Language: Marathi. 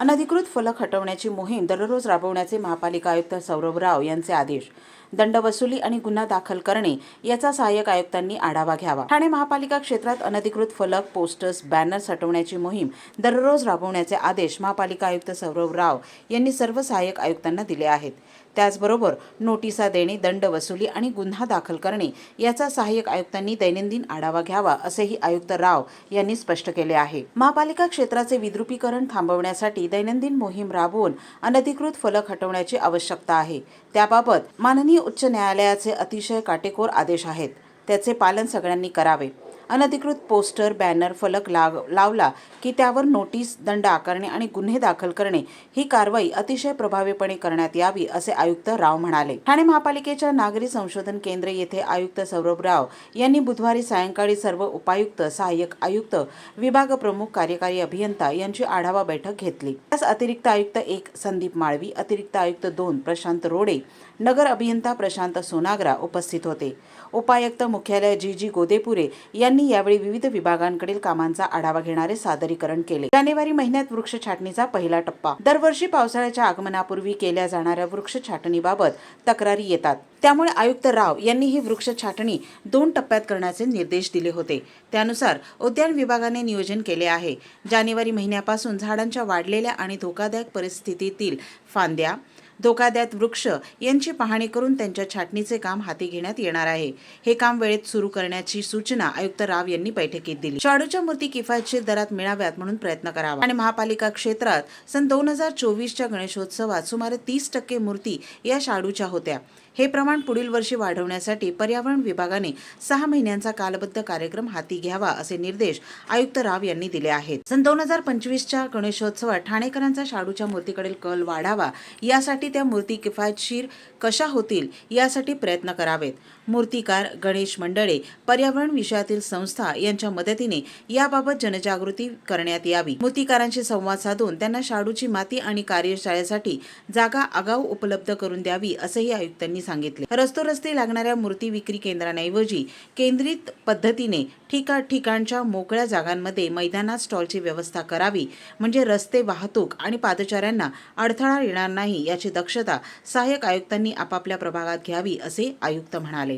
अनधिकृत फलक हटवण्याची मोहीम दररोज राबवण्याचे महापालिका आयुक्त सौरभ राव यांचे आदेश. दंड वसुली आणि गुन्हा दाखल करणे याचा सहाय्यक आयुक्तांनी आढावा घ्यावा. ठाणे महापालिका क्षेत्रात अनधिकृत फलक पोस्टर्स बॅनर्स हटवण्याची मोहीम दररोज राबवण्याचे आदेश महापालिका आयुक्त सौरभ राव यांनी सर्व सहाय्यक आयुक्तांना दिले आहेत. त्याचबरोबर नोटिसा देणे दंड वसुली आणि गुन्हा दाखल करणे याचा सहाय्यक आयुक्तांनी दैनंदिन आढावा घ्यावा असेही आयुक्त राव यांनी स्पष्ट केले आहे. महापालिका क्षेत्राचे विद्रुपीकरण थांबवण्यासाठी दैनंदिन मोहीम राबवून अनधिकृत फलक हटवण्याची आवश्यकता आहे. त्याबाबत माननीय उच्च न्यायालयाचे अतिशय काटेकोर आदेश आहेत. त्याचे पालन सगळ्यांनी करावे. अनधिकृत पोस्टर बॅनर फलक लाव लावला की त्यावर नोटीस दंड आकारणे आणि गुन्हे दाखल करणे ही कारवाई अतिशय प्रभावीपणे करण्यात यावी असे आयुक्त राव म्हणाले. ठाणे महापालिकेच्या नागरी संशोधन केंद्र येथे आयुक्त सौरभ राव यांनी बुधवारी सायंकाळी सर्व उपायुक्त सहाय्यक आयुक्त विभाग प्रमुख कार्यकारी अभियंता यांची आढावा बैठक घेतली. त्यास अतिरिक्त आयुक्त एक संदीप माळवी अतिरिक्त आयुक्त दोन प्रशांत रोडे नगर अभियंता प्रशांत सोनाग्रा उपस्थित होते. उपायुक्त मुख्यालय जी जी गोदेपुरे यांनी यावेळी विविध विभागांकडील कामांचा आढावा घेणारे सादरीकरण केले. जानेवारी महिन्यात वृक्ष छाटणीचा पहिला टप्पा. दरवर्षी पावसाळ्याच्या आगमनापूर्वी केल्या जाणाऱ्या वृक्ष छाटणीबाबत तक्रारी येतात. त्यामुळे आयुक्त राव यांनी ही वृक्ष छाटणी दोन टप्प्यात करण्याचे निर्देश दिले होते. त्यानुसार उद्यान विभागाने नियोजन केले आहे. जानेवारी महिन्यापासून झाडांच्या वाढलेल्या आणि धोकादायक परिस्थितीतील फांद्या धोकादायक वृक्ष यांची पाहणी करून त्यांच्या छाटणीचे काम हाती घेण्यात येणार आहे. हे काम वेळेत सुरू करण्याची सूचना आयुक्त राव यांनी बैठकीत दिली. शाडूच्या मूर्ती किफायतशीर दरात मिळाव्यात म्हणून प्रयत्न करावा. आणि महापालिका क्षेत्रात सन दोन हजार चोवीसच्या गणेशोत्सवात सुमारे तीस टक्के मूर्ती या शाडूच्या होत्या. हे प्रमाण पुढील वर्षी वाढवण्यासाठी पर्यावरण विभागाने सहा महिन्यांचा कालबद्ध कार्यक्रम हाती घ्यावा असे निर्देश आयुक्त राव यांनी दिले आहेत. सन दोन हजार पंचवीसच्या गणेशोत्सवात ठाणेकरांचा शाडूच्या मूर्तीकडील कल वाढावा यासाठी त्या मूर्ती किफायतशीर कशा होतील यासाठी प्रयत्न करावेत. मूर्तिकार गणेश मंडळे पर्यावरण विषयातील संस्था यांच्या मदतीने याबाबत जनजागृती करण्यात यावी. मूर्तिकारांशी संवाद साधून त्यांना शाडूची माती आणि कार्यशाळेसाठी जागा आगाऊ उपलब्ध करून द्यावी असंही आयुक्तांनी सांगितले. रस्तोरस्ते लागणाऱ्या मूर्ती विक्री केंद्रांऐवजी केंद्रित पद्धतीने ठिकाठिकाणच्या मोकळ्या जागांमध्ये मैदानात स्टॉलची व्यवस्था करावी म्हणजे रस्ते वाहतूक आणि पादचाऱ्यांना अडथळा येणार नाही याची दक्षता सहाय्यक आयुक्तांनी आपापल्या प्रभागात घ्यावी असे आयुक्त म्हणाले.